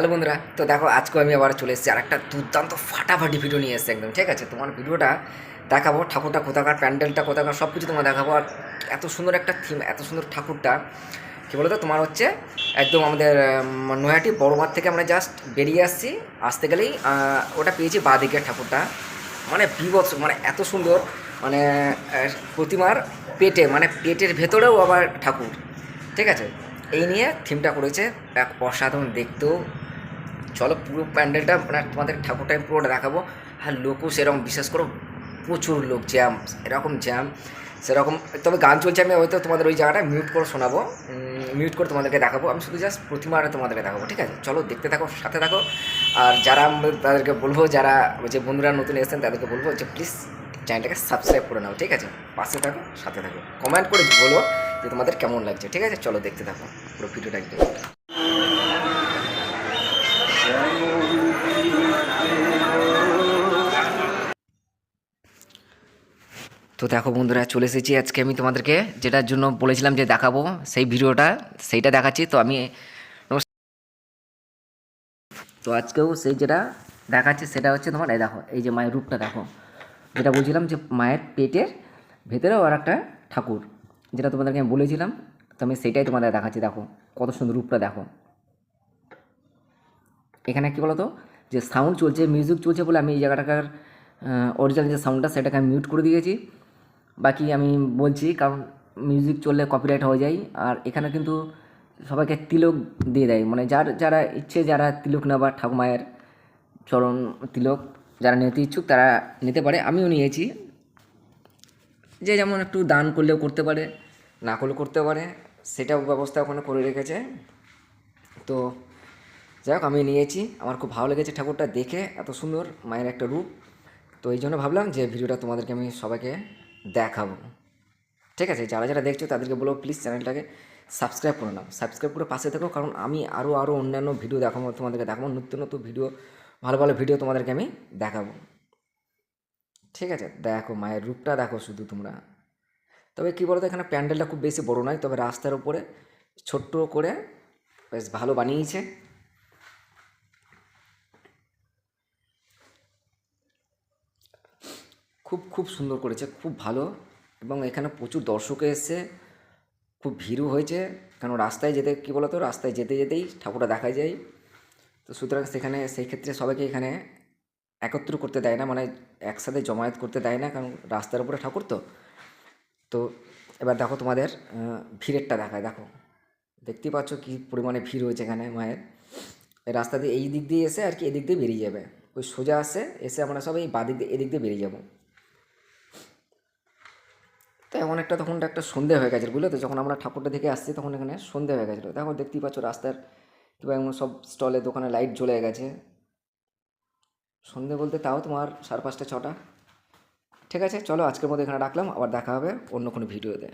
Hello বন্ধুরা, তো দেখো আজকে আমি আবার চলে এসেছি আর একটা দুর্দান্ত ফাটাফাটি ভিডিও নিয়ে এসেছি একদম, ঠিক আছে? তোমার ভিডিওটা দেখাবো, ঠাকুরটা কোথাকার, প্যান্ডেলটা কোথাকার সব কিছু তোমার দেখাবো। আর এত সুন্দর একটা থিম এত সুন্দর ঠাকুরটা, কী বলতো? তোমার হচ্ছে একদম আমাদের নৈহাটি বড়মার থেকে আমরা জাস্ট বেরিয়ে আসছি। আসতে গেলেই ওটা পেয়েছি বাঁদিকের ঠাকুরটা। মানে বিভৎস মানে এত সুন্দর মানে প্রতিমার পেটে মানে পেটের ভেতরেও আবার ঠাকুর, ঠিক আছে? এই নিয়ে থিমটা করেছে এক অসাধারণ দেখতেও চলো পুরো প্যান্ডেলটা মানে তোমাদের ঠাকুরটা আমি পুরোটা দেখাবো। আর লোকও সেরকম, বিশেষ করে প্রচুর লোক জ্যাম এরকম জ্যাম সেরকম। তবে গান চলছে, আমি হয়তো তোমাদের ওই জায়গাটা মিউট করে শোনাবো। মিউট করে তোমাদেরকে দেখাবো। আমি শুধু জাস্ট প্রতিমাটা তোমাদেরকে দেখাবো, ঠিক আছে? চলো দেখতে থাকো, সাথে থাকো। আর যারা তাদেরকে বলব, যারা যে বন্ধুরা নতুন এসেছেন, তাদেরকে বলব যে প্লিজ চ্যানেলটাকে সাবস্ক্রাইব করে নাও, ঠিক আছে? পাশে থাকো, সাথে থাকো। কমেন্ট করে বলো যে তোমাদের কেমন লাগছে, ঠিক আছে? চলো দেখতে থাকো, পুরো ভিডিওটা একদম। তো দেখো বন্ধুরা, চলে এসেছি আজকে আমি তোমাদেরকে, যেটার জন্য বলেছিলাম যে দেখাবো সেই ভিডিওটা, সেইটা দেখাচ্ছি। তো আমি তো আজকেও সেই যেটা দেখাচ্ছি, সেটা হচ্ছে তোমার, এই দেখো, এই যে মায়ের রূপটা দেখো। যেটা বলছিলাম যে মায়ের পেটের ভেতরেও আর একটা ঠাকুর, যেটা তোমাদেরকে আমি বলেছিলাম, তো আমি সেটাই তোমাদের দেখাচ্ছি। দেখো, কত সুন্দর রূপটা দেখো। এখানে কী বলতো? যে সাউন্ড চলছে মিউজিক চলছে বলে আমি এই জায়গাটাকার অরিজিনাল যে সাউন্ডটা সেটাকে আমি মিউট করে দিয়েছি। বাকি আমি বলছি, কারণ মিউজিক চললে কপিরাইট হয়ে যায়। আর এখানে কিন্তু সবাইকে তিলক দিয়ে দেয়। মানে যার, যারা ইচ্ছে, যারা তিলক নেওয়া ঠাকুমায়ের চরণ তিলক, যারা নিতে ইচ্ছুক তারা নিতে পারে। আমিও নিয়েছি। যে যেমন একটু দান করলেও করতে পারে, না করলেও করতে পারে, সেটাও ব্যবস্থা ওখানে করে রেখেছে। তো যাই হোক, আমি নিয়েছি। আমার খুব ভালো লেগেছে ঠাকুরটা দেখে, এত সুন্দর, মায়ের একটা রূপ। তো এই জন্য ভাবলাম যে ভিডিওটা তোমাদেরকে আমি সবাইকে দেখাবো। ঠিক আছে, যারা যারা দেখছ তাদেরকে বলো প্লিজ চ্যানেলটাকে সাবস্ক্রাইব করে নাও। সাবস্ক্রাইব করে পাশে থাকো, কারণ আমি আরও আরও অন্যান্য ভিডিও দেখাবো, তোমাদেরকে দেখাবো, নতুন নতুন ভিডিও ভালো ভালো ভিডিও তোমাদেরকে আমি দেখাবো। ঠিক আছে, দেখো মায়ের রূপটা, দেখো শুধু তোমরা। তবে কী বলতো, এখানে প্যান্ডেলটা খুব বেশি বড় নয়, তবে রাস্তার উপরে ছোট্ট করে বেশ ভালো বানিয়েছে। খুব খুব সুন্দর করেছে, খুব ভালো এবং এখানে প্রচুর দর্শক এসেছে, খুব ভিড়ও হয়েছে কারণ রাস্তায় যেতে, কী বলতো, রাস্তায় যেতে যেতেই ঠাকুরটা দেখা যায়। তো সুতরাং সেখানে, সেই ক্ষেত্রে সবাইকে এখানে একত্র করতে দেয় না মানে একসাথে জমায়েত করতে দেয় না, কারণ রাস্তার উপরে ঠাকুর তো। তো এবার দেখো তোমাদের ভিড়েরটা দেখায়, দেখো। দেখতেই পাচ্ছ কী পরিমাণে ভিড় হয়েছে এখানে মায়ের। এই রাস্তা দিয়ে এই দিক দিয়ে এসে আর কি এদিক দিয়ে বেরিয়ে যাবে। ওই সোজা আসে, এসে আমরা সবাই বাঁ দিক দিয়ে, এদিক দিয়ে বেরিয়ে যাব। তো এমন একটা তখন একটা সন্ধে হয়ে গেছে বুঝলে তো? যখন আমরা ঠাকুরটা দেখে আসছি তখন এখানে সন্ধে হয়ে গেছিল। দেখো, দেখতেই পাচ্ছ রাস্তার কিংবা এমন সব স্টলে, দোকানে লাইট জ্বলে গেছে। সন্ধে বলতে তাও তোমার সাড়ে পাঁচটা, ছটা। ঠিক আছে, চলো আজকের মধ্যে এখানে রাখলাম, আবার দেখা হবে অন্য কোনো ভিডিওতে।